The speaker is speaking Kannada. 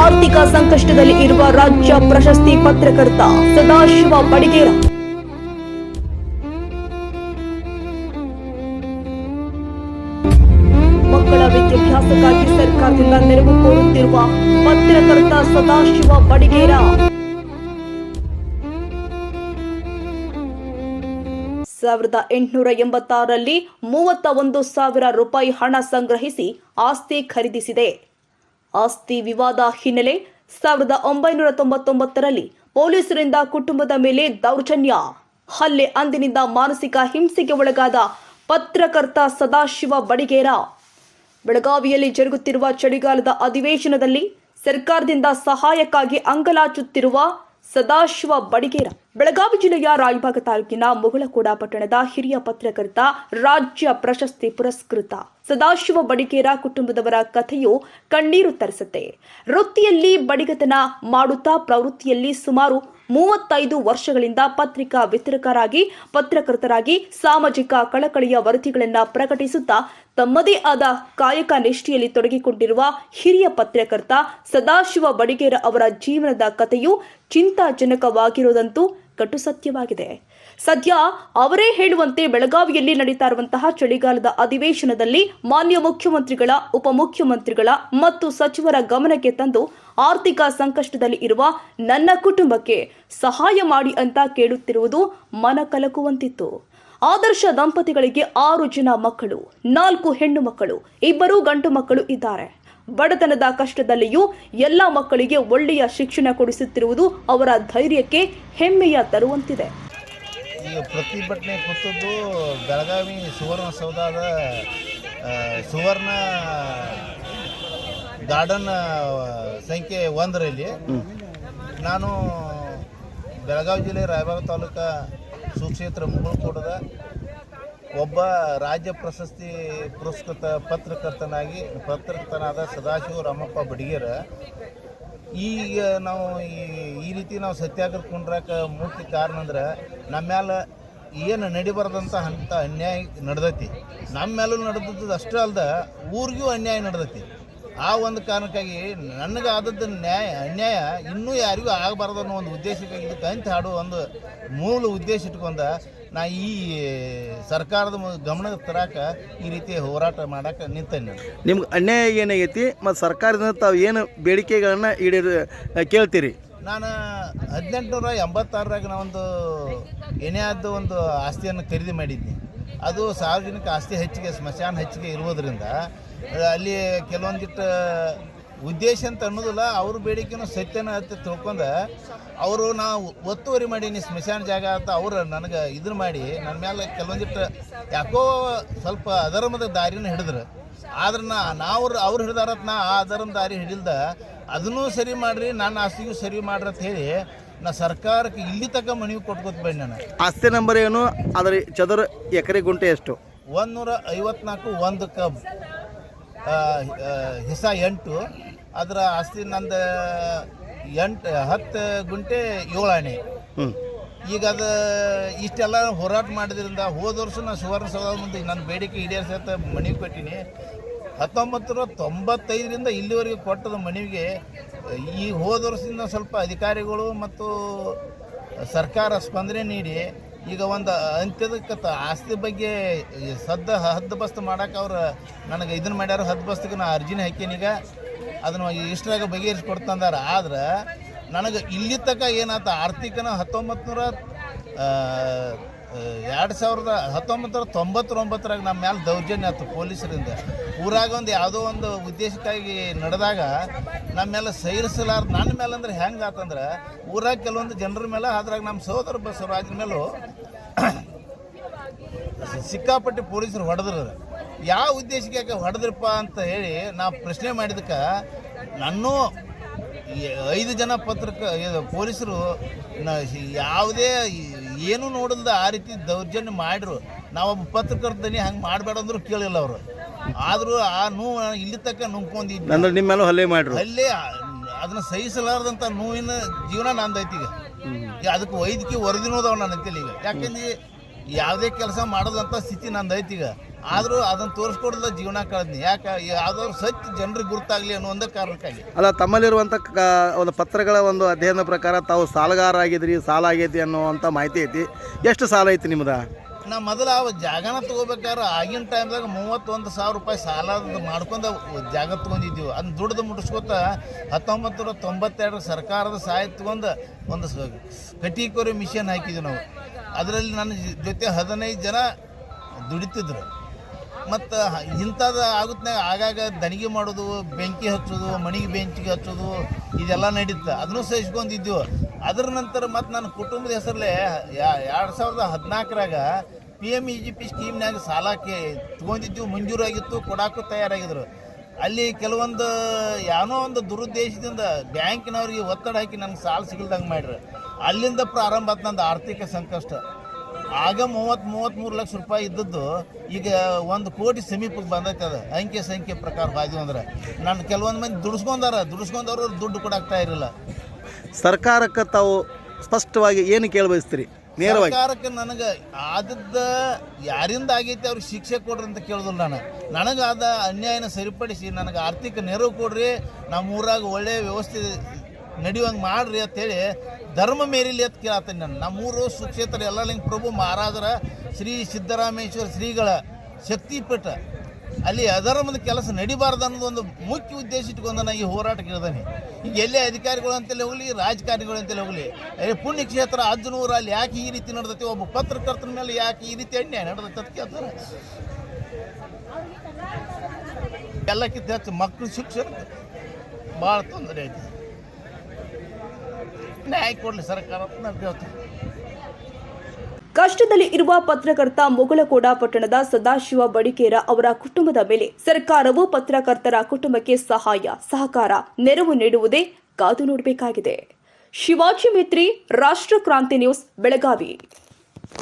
ಆರ್ಥಿಕ ಸಂಕಷ್ಟದಲ್ಲಿ ಇರುವ ರಾಜ್ಯ ಪ್ರಶಸ್ತಿ ಪತ್ರಕರ್ತ ಸದಾಶಿವ ಬಡಿಗೇರ. ಮಕ್ಕಳ ವಿದ್ಯಾಭ್ಯಾಸಕ್ಕಾಗಿ ಸರ್ಕಾರದಿಂದ ನೆರವು ಕೋರುತ್ತಿರುವ ಪತ್ರಕರ್ತ ಸದಾಶಿವ ಬಡಿಗೇರ. ಸಾವಿರದ ಎಂಟುನೂರ ಎಂಬತ್ತಾರರಲ್ಲಿ ಮೂವತ್ತ ಒಂದು ಸಾವಿರ ರೂಪಾಯಿ ಹಣ ಸಂಗ್ರಹಿಸಿ ಆಸ್ತಿ ಖರೀದಿಸಿದೆ. ಆಸ್ತಿ ವಿವಾದ ಹಿನ್ನೆಲೆ ಸಾವಿರದ ಒಂಬೈನೂರ ತೊಂಬತ್ತೊಂಬತ್ತರಲ್ಲಿ ಪೊಲೀಸರಿಂದ ಕುಟುಂಬದ ಮೇಲೆ ದೌರ್ಜನ್ಯ. ಹಲ್ಲೆ ಅಂದಿನಿಂದ ಮಾನಸಿಕ ಹಿಂಸೆಗೆ ಒಳಗಾದ ಪತ್ರಕರ್ತ ಸದಾಶಿವ ಬಡಿಗೇರ. ಬೆಳಗಾವಿಯಲ್ಲಿ ಜರುಗುತ್ತಿರುವ ಚಳಿಗಾಲದ ಅಧಿವೇಶನದಲ್ಲಿ ಸರ್ಕಾರದಿಂದ ಸಹಾಯಕ್ಕಾಗಿ ಅಂಗಲಾಚುತ್ತಿರುವ ಸದಾಶಿವ ಬಡಿಗೇರ, ಬೆಳಗಾವಿ ಜಿಲ್ಲೆಯ ರಾಯಭಾಗ ತಾಲೂಕಿನ ಮುಗಳಕೋಡ ಪಟ್ಟಣದ ಹಿರಿಯ ಪತ್ರಕರ್ತ, ರಾಜ್ಯ ಪ್ರಶಸ್ತಿ ಪುರಸ್ಕೃತ. ಸದಾಶಿವ ಬಡಿಗೇರ ಕುಟುಂಬದವರ ಕಥೆಯು ಕಣ್ಣೀರು ತರಿಸುತ್ತೆ. ವೃತ್ತಿಯಲ್ಲಿ ಬಡಿಗತನ ಮಾಡುತ್ತಾ ಪ್ರವೃತ್ತಿಯಲ್ಲಿ ಸುಮಾರು ಮೂವತ್ತೈದು ವರ್ಷಗಳಿಂದ ಪತ್ರಿಕಾ ವಿತರಕರಾಗಿ, ಪತ್ರಕರ್ತರಾಗಿ, ಸಾಮಾಜಿಕ ಕಳಕಳಿಯ ವರದಿಗಳನ್ನು ಪ್ರಕಟಿಸುತ್ತಾ ತಮ್ಮದೇ ಆದ ಕಾಯಕ ನಿಷ್ಠೆಯಲ್ಲಿ ತೊಡಗಿಕೊಂಡಿರುವ ಹಿರಿಯ ಪತ್ರಕರ್ತ ಸದಾಶಿವ ಬಡಿಗೇರ ಅವರ ಜೀವನದ ಕಥೆಯು ಚಿಂತಾಜನಕವಾಗಿರುವುದಂತೂ ಕಟು ಸತ್ಯವಾಗಿದೆ. ಸದ್ಯ ಅವರೇ ಹೇಳುವಂತೆ ಬೆಳಗಾವಿಯಲ್ಲಿ ನಡೀತಾ ಇರುವಂತಹ ಚಳಿಗಾಲದ ಅಧಿವೇಶನದಲ್ಲಿ ಮಾನ್ಯ ಮುಖ್ಯಮಂತ್ರಿಗಳ, ಉಪಮುಖ್ಯಮಂತ್ರಿಗಳ ಮತ್ತು ಸಚಿವರ ಗಮನಕ್ಕೆ ತಂದು ಆರ್ಥಿಕ ಸಂಕಷ್ಟದಲ್ಲಿ ಇರುವ ನನ್ನ ಕುಟುಂಬಕ್ಕೆ ಸಹಾಯ ಮಾಡಿ ಅಂತ ಕೇಳುತ್ತಿರುವುದು ಮನ ಕಲಕುವಂತಿತ್ತು. ಆದರ್ಶ ದಂಪತಿಗಳಿಗೆ ಆರು ಜನ ಮಕ್ಕಳು, ನಾಲ್ಕು ಹೆಣ್ಣು ಮಕ್ಕಳು, ಇಬ್ಬರು ಗಂಡು ಮಕ್ಕಳು ಇದ್ದಾರೆ. ಬಡತನದ ಕಷ್ಟದಲ್ಲಿಯೂ ಎಲ್ಲ ಮಕ್ಕಳಿಗೆ ಒಳ್ಳೆಯ ಶಿಕ್ಷಣ ಕೊಡಿಸುತ್ತಿರುವುದು ಅವರ ಧೈರ್ಯಕ್ಕೆ ಹೆಮ್ಮೆಯ ತರುವಂತಿದೆ. ಈ ಪ್ರತಿಭಟನೆ ಕೂತದ್ದು ಬೆಳಗಾವಿ ಸುವರ್ಣಸೌಧದ ಸೌಧದ ಸುವರ್ಣ ಗಾರ್ಡನ್ ಸಂಖ್ಯೆ ಒಂದರಲ್ಲಿ ನಾನು ಬೆಳಗಾವಿ ಜಿಲ್ಲೆ ರಾಯಬಾಗ ತಾಲೂಕ ಸುಕ್ಷೇತ್ರ ಮುಗುಳ್ಕೋಟದ ಒಬ್ಬ ರಾಜ್ಯ ಪ್ರಶಸ್ತಿ ಪುರಸ್ಕೃತ ಪತ್ರಕರ್ತನಾಗಿ, ಪತ್ರಕರ್ತನಾದ ಸದಾಶಿವ ರಾಮಪ್ಪ ಬಡಿಗೇರ ಈಗ ನಾವು ಈ ಈ ರೀತಿ ನಾವು ಸತ್ಯಾಗ್ರಹ ಕುಂಡ್ರಾಕ ಮುಖ್ಯ ಕಾರಣ ಅಂದ್ರೆ ನಮ್ಮ ಮ್ಯಾಲ ಏನು ನಡಿಬಾರ್ದಂಥ ಅಂಥ ಅನ್ಯಾಯ ನಡೆದೈತಿ. ನಮ್ಮ ಮೇಲೂ ನಡೆದದ್ದು ಅಷ್ಟೇ ಅಲ್ಲದೆ ಊರಿಗೂ ಅನ್ಯಾಯ ನಡೆದೈತಿ. ಆ ಒಂದು ಕಾರಣಕ್ಕಾಗಿ ನನಗೆ ಆದದ್ದು ನ್ಯಾಯ, ಅನ್ಯಾಯ ಇನ್ನೂ ಯಾರಿಗೂ ಆಗಬಾರ್ದು ಅನ್ನೋ ಒಂದು ಉದ್ದೇಶಕ್ಕಾಗಿ ಇದಕ್ಕೆ ಅಂತ ಹಾಡುವ ಒಂದು ಮೂಲ ಉದ್ದೇಶ ಇಟ್ಕೊಂಡ ನಾ ಈ ಸರ್ಕಾರದ ಗಮನಕ್ಕೆ ತರಾಕ ಈ ರೀತಿ ಹೋರಾಟ ಮಾಡಕ್ಕೆ ನಿಂತೇನೆ ನಾನು. ನಿಮ್ಗೆ ಅನ್ಯಾಯ ಏನಾಗೈತಿ ಮತ್ತು ಸರ್ಕಾರದಿಂದ ತಾವು ಏನು ಬೇಡಿಕೆಗಳನ್ನು ಈಡೇರಿ ಕೇಳ್ತೀರಿ? ನಾನು ಹದಿನೆಂಟುನೂರ ಎಂಬತ್ತಾರರಾಗ ನಾವೊಂದು ಏನೇ ಆದ ಒಂದು ಆಸ್ತಿಯನ್ನು ಖರೀದಿ ಮಾಡಿದ್ದೆ ಅದು ಸಾರ್ವಜನಿಕ ಆಸ್ತಿ ಹೆಚ್ಚಿಗೆ ಸ್ಮಶಾನ ಹೆಚ್ಚಿಗೆ ಇರುವುದರಿಂದ ಅಲ್ಲಿ ಕೆಲವೊಂದಿಟ್ಟು ಉದ್ದೇಶ ಅಂತ ಅನ್ನೋದಿಲ್ಲ ಅವ್ರ ಬೇಡಿಕೆನೂ ಸತ್ಯನ ಅಂತ ತಿಳ್ಕೊಂಡು ಅವರು ನಾವು ಒತ್ತುವರಿ ಮಾಡಿ ನೀ ಸ್ಮಶಾನ ಜಾಗ ಅಂತ ಅವ್ರು ನನಗೆ ಇದನ್ನ ಮಾಡಿ ನನ್ನ ಮೇಲೆ ಕೆಲವೊಂದಿಟ್ಟು ಯಾಕೋ ಸ್ವಲ್ಪ ಅಧರ್ಮದ ದಾರಿನ ಹಿಡಿದ್ರು. ಆದ್ರೆ ನಾ ನಾವು ಅವ್ರು ಹಿಡ್ದಾರತ್ ನಾ ಆ ಅಧರ್ಮ ದಾರಿ ಹಿಡಿಲ್ದ ಅದನ್ನೂ ಸರಿ ಮಾಡ್ರಿ ನನ್ನ ಆಸ್ತಿಗೂ ಸರಿ ಮಾಡ್ರಿ ಅಂತ ಹೇಳಿ ನಾ ಸರ್ಕಾರಕ್ಕೆ ಇಲ್ಲಿ ತಕ್ಕ ಮನವಿ ಕೊಟ್ಕೊತ ನಾನು. ಆಸ್ತಿ ನಂಬರ್ ಏನು? ಅದರ ಚದರ ಎಕರೆ ಗುಂಟೆ ಎಷ್ಟು? ಒಂದೂರ ಐವತ್ನಾಲ್ಕು ಒಂದು ಕಬ್ ಹಿಸ ಎಂಟು. ಅದರ ಆಸ್ತಿ ನಂದು ಎಂಟು ಹತ್ತು ಗುಂಟೆ ಏಳು ಆಣೆ ಈಗ ಅದು ಇಷ್ಟೆಲ್ಲ ಹೋರಾಟ ಮಾಡಿದ್ರಿಂದ ಹೋದ ವರ್ಷ ನಾನು ಸುವರ್ಣಸೌಧ ಮುಂದೆ ನನ್ನ ಬೇಡಿಕೆ ಈಡೇರಿಸತ್ತ ಮನವಿ ಕೊಟ್ಟಿನಿ. ಹತ್ತೊಂಬತ್ತರ ನೂರ ತೊಂಬತ್ತೈದರಿಂದ ಇಲ್ಲಿವರೆಗೆ ಕೊಟ್ಟದ ಮನವಿಗೆ ಈ ಹೋದ ವರ್ಷದಿಂದ ಸ್ವಲ್ಪ ಅಧಿಕಾರಿಗಳು ಮತ್ತು ಸರ್ಕಾರ ಸ್ಪಂದನೆ ನೀಡಿ ಈಗ ಒಂದು ಅಂತ್ಯದಕ್ಕೆ ಆಸ್ತಿ ಬಗ್ಗೆ ಸದ್ದ ಹದ್ದುಬಸ್ತು ಮಾಡೋಕೆ ಅವ್ರು ನನಗೆ ಇದನ್ನು ಮಾಡ್ಯಾರ ಹದ್ದುಬಸ್ತಿಗೆ ನಾನು ಅರ್ಜಿನ ಹಾಕೀನೀಗ ಅದನ್ನು ಇಷ್ಟರಾಗ ಬಗೆಹರಿಸ್ಕೊಡ್ತಂದಾರ. ಆದ್ರೆ ನನಗೆ ಇಲ್ಲಿ ತನಕ ಏನಾತ ಆರ್ಥಿಕನ ಹತ್ತೊಂಬತ್ತು ನೂರ ಎರಡು ಸಾವಿರದ ಹತ್ತೊಂಬತ್ತು ನೂರ ತೊಂಬತ್ತೊಂಬತ್ತರಾಗ ನಮ್ಮ ಮೇಲೆ ದೌರ್ಜನ್ಯ ಆಯ್ತು ಪೊಲೀಸರಿಂದ. ಊರಾಗ ಒಂದು ಯಾವುದೋ ಒಂದು ಉದ್ದೇಶಕ್ಕಾಗಿ ನಡೆದಾಗ ನಮ್ಮ ಮೇಲೆ ಸೈರಿಸಲಾರ್ದು ನನ್ನ ಮೇಲೆ ಅಂದ್ರೆ ಹೆಂಗೆ ಆತಂದ್ರೆ, ಊರಾಗ ಕೆಲವೊಂದು ಜನರ ಮೇಲೆ ಅದ್ರಾಗ ನಮ್ಮ ಸಹೋದರ ಬಸವರಾಜನ ಮೇಲೂ ಸಿಕ್ಕಾಪಟ್ಟೆ ಪೊಲೀಸರು ಹೊಡೆದ್ರು ಯಾವ ಉದ್ದೇಶಕ್ಕೆ ಯಾಕೆ ಹೊಡೆದ್ರಪ್ಪ ಅಂತ ಹೇಳಿ ನಾ ಪ್ರಶ್ನೆ ಮಾಡಿದಕ್ಕೆ ನನ್ನೂ ಐದು ಜನ ಪತ್ರಕ ಪೊಲೀಸರು ಯಾವುದೇ ಏನು ನೋಡಲ್ದ ಆ ರೀತಿ ದೌರ್ಜನ್ಯ ಮಾಡಿರು. ನಾವೊಬ್ಬ ಪತ್ರಕರ್ತನಿ ಹಂಗೆ ಮಾಡಬೇಡ ಅಂದ್ರು ಕೇಳಿಲ್ಲ ಅವರು. ಆದರೂ ಆ ನೋವು ಇಲ್ಲಿ ತಕ್ಕ ನುಂಕೊಂಡಿದ್ದು ಅಂದ್ರೆ ಹಲ್ಲೆ ಮಾಡಿರು. ಅಲ್ಲೇ ಅದನ್ನ ಸಹಿಸಲಾರ್ದಂಥ ನೋವಿನ ಜೀವನ ನಂದೈತಿ ಈಗ. ಈಗ ಅದಕ್ಕೆ ವೈದ್ಯಕೀಯ ವರದಿನೂ ಅದಾವ ನನ್ನ ಅಂತೇಳಿ ಈಗ. ಯಾಕಂದ್ರೆ ಯಾವುದೇ ಕೆಲಸ ಮಾಡೋದಂಥ ಸ್ಥಿತಿ ನಂದು ಐತಿ ಈಗ. ಆದರೂ ಅದನ್ನು ತೋರಿಸ್ಕೊಡ್ದ ಜೀವನ ಕಳೆದ್ನಿ. ಯಾಕೆ ಯಾವ್ದಾದ್ರು ಸತ್ಯ ಜನರಿಗೆ ಗುರುತಾಗಲಿ ಅನ್ನೋ ಒಂದೇ ಕಾರಣಕ್ಕಾಗಿ. ಅಲ್ಲ ತಮ್ಮಲ್ಲಿರುವಂಥ ಕ ಒಂದು ಪತ್ರಗಳ ಒಂದು ಅಧ್ಯಯನ ಪ್ರಕಾರ ತಾವು ಸಾಲಗಾರ ಆಗಿದ್ರಿ ಸಾಲ ಆಗೈತಿ ಅನ್ನುವಂಥ ಮಾಹಿತಿ ಐತಿ. ಎಷ್ಟು ಸಾಲ ಐತಿ ನಿಮ್ದು? ನಾ ಮೊದಲು ಆ ಜಾಗನ ತಗೋಬೇಕಾದ್ರೆ ಆಗಿನ ಟೈಮ್ದಾಗ ಮೂವತ್ತೊಂದು ಸಾವಿರ ರೂಪಾಯಿ ಸಾಲ ಮಾಡ್ಕೊಂಡು ಜಾಗ ತೊಗೊಂಡಿದ್ದೀವಿ. ಅದನ್ನ ದುಡ್ದು ಮುಟ್ಟಿಸ್ಕೊತ ಹತ್ತೊಂಬತ್ತು ನೂರ ತೊಂಬತ್ತೆರಡು ಸರ್ಕಾರದ ಸಹಾಯ ತಗೊಂಡು ಒಂದು ಕಟಿಕೊರಿ ಕಟೀಕೋರಿ ಮಿಷನ್ ಹಾಕಿದ್ವಿ ನಾವು. ಅದರಲ್ಲಿ ನನ್ನ ಜೊತೆ ಹದಿನೈದು ಜನ ದುಡಿತಿದ್ರು. ಮತ್ತು ಇಂಥದ್ದು ಆಗುತ್ತೆ ಆಗಾಗ ದಣಿಗೆ ಮಾಡೋದು, ಬೆಂಕಿ ಹಚ್ಚೋದು, ಮಣಿಗೆ ಬೆಂಚಿಗೆ ಹಚ್ಚೋದು, ಇದೆಲ್ಲ ನಡೀತು. ಅದನ್ನು ಸಹಿಸ್ಕೊಂಡಿದ್ದೆವು ಅದ್ರ ನಂತರ ಮತ್ತು ನನ್ನ ಕುಟುಂಬದ ಹೆಸರಲ್ಲೇ ಎರಡು ಸಾವಿರದ ಹದಿನಾಲ್ಕರಾಗ P M E G P ಸ್ಕೀಮ್ನಾಗ ಸಾಲಕ್ಕೆ ತೊಗೊಂಡಿದ್ದೆವು ಮಂಜೂರಾಗಿತ್ತು ಕೊಡೋಕ್ಕೂ ತಯಾರಾಗಿದ್ರು. ಅಲ್ಲಿ ಕೆಲವೊಂದು ಏನೋ ಒಂದು ದುರುದ್ದೇಶದಿಂದ ಬ್ಯಾಂಕಿನವ್ರಿಗೆ ಒತ್ತಡ ಹಾಕಿ ನನಗೆ ಸಾಲ ಸಿಗಲ್ದಂಗೆ ಮಾಡ್ರಿ. ಅಲ್ಲಿಂದ ಪ್ರಾರಂಭ ಆಯ್ತು ನಂದು ಆರ್ಥಿಕ ಸಂಕಷ್ಟ. ಆಗ ಮೂವತ್ತು, ಮೂವತ್ತ್ಮೂರು ಲಕ್ಷ ರೂಪಾಯಿ ಇದ್ದದ್ದು ಈಗ ಒಂದು ಕೋಟಿ ಸಮೀಪಕ್ಕೆ ಬಂದೈತೆ ಅದು. ಅಂಕೆ ಸಂಖ್ಯೆ ಪ್ರಕಾರ ಬಾಜು ಅಂದ್ರೆ. ನಾನು ಕೆಲವೊಂದು ಮಂದಿ ದುಡಿಸ್ಕೊಂಡಾರ ದುಡಿಸ್ಕೊಂಡವ್ರು ದುಡ್ಡು ಕೊಡಾಕ್ತಾ ಇರಲಿಲ್ಲ. ಸರ್ಕಾರಕ್ಕೆ ತಾವು ಸ್ಪಷ್ಟವಾಗಿ ಏನು ಕೇಳಬಯಸ್ತೀರಿ? ಸರ್ಕಾರಕ್ಕೆ ನನಗೆ ಆದದ್ದ ಯಾರಿಂದ ಆಗೈತಿ ಅವ್ರಿಗೆ ಶಿಕ್ಷೆ ಕೊಡ್ರಿ ಅಂತ ಕೇಳಿದ್ರು ನಾನು. ನನಗೆ ಆದ ಅನ್ಯಾಯನ ಸರಿಪಡಿಸಿ ನನಗೆ ಆರ್ಥಿಕ ನೆರವು ಕೊಡ್ರಿ ನಮ್ಮ ಊರಾಗ ಒಳ್ಳೆಯ ವ್ಯವಸ್ಥೆ ನಡೆಯುವಂಗೆ ಮಾಡ್ರಿ ಅಂತೇಳಿ ಧರ್ಮ ಮೇರಿಲಿ ಅಂತ ಕೇಳತ್ತೀನಿ ನಾನು. ನಮ್ಮೂರು ಸುಕ್ಷೇತ್ರ ಎಲ್ಲಲಿಂಗ ಪ್ರಭು ಮಹಾರಾಜರ ಶ್ರೀ ಸಿದ್ದರಾಮೇಶ್ವರ ಶ್ರೀಗಳ ಶಕ್ತಿಪೀಠ ಅಲ್ಲಿ ಅಧರ್ಮದ ಕೆಲಸ ನಡಿಬಾರ್ದು ಅನ್ನೋದು ಒಂದು ಮುಖ್ಯ ಉದ್ದೇಶ ಇಟ್ಕೊಂಡು ನಾನು ಈ ಹೋರಾಟಕ್ಕೆ ಇಳಿದಾನೆ ಈಗ ಎಲ್ಲಿ ಅಧಿಕಾರಿಗಳು ಅಂತಲೇ ಹೋಗಲಿ, ರಾಜಕಾರಣಿಗಳು ಅಂತಲೇ ಹೋಗಲಿ ಪುಣ್ಯ ಕ್ಷೇತ್ರ ಅಜ್ಜನೂರು ಅಲ್ಲಿ ಯಾಕೆ ಈ ರೀತಿ ನಡೆದೈತಿ, ಒಬ್ಬ ಪತ್ರಕರ್ತನ ಮೇಲೆ ಯಾಕೆ ಈ ರೀತಿ ಅನ್ಯಾಯ ನಡೆದೈತೆ ಅಂತ ಕೇಳ್ತಾರೆ. ಎಲ್ಲಕ್ಕಿಂತ ಹೆಚ್ಚು ಮಕ್ಕಳು ಶಿಕ್ಷಣ ಭಾಳ ತೊಂದರೆ ಐತಿ. ನ್ಯಾಯ ಕೊಡಲಿ ಸರ್ಕಾರ ಅಂತ ನಾನು ಕೇಳ್ತೀನಿ. ಕಷ್ಟದಲ್ಲಿ ಇರುವ ಪತ್ರಕರ್ತ ಮುಗಳಕೋಡ ಪಟ್ಟಣದ ಸದಾಶಿವ ಬಡಿಕೇರ ಅವರ ಕುಟುಂಬದ ಮೇಲೆ ಸರ್ಕಾರವು ಪತ್ರಕರ್ತರ ಕುಟುಂಬಕ್ಕೆ ಸಹಾಯ, ಸಹಕಾರ, ನೆರವು ನೀಡುವುದೇ ಕಾದು ನೋಡಬೇಕಾಗಿದೆ. ಶಿವಾಜಿ ಮಿತ್ರಿ, ರಾಷ್ಟ್ರ ಕ್ರಾಂತಿ ನ್ಯೂಸ್, ಬೆಳಗಾವಿ.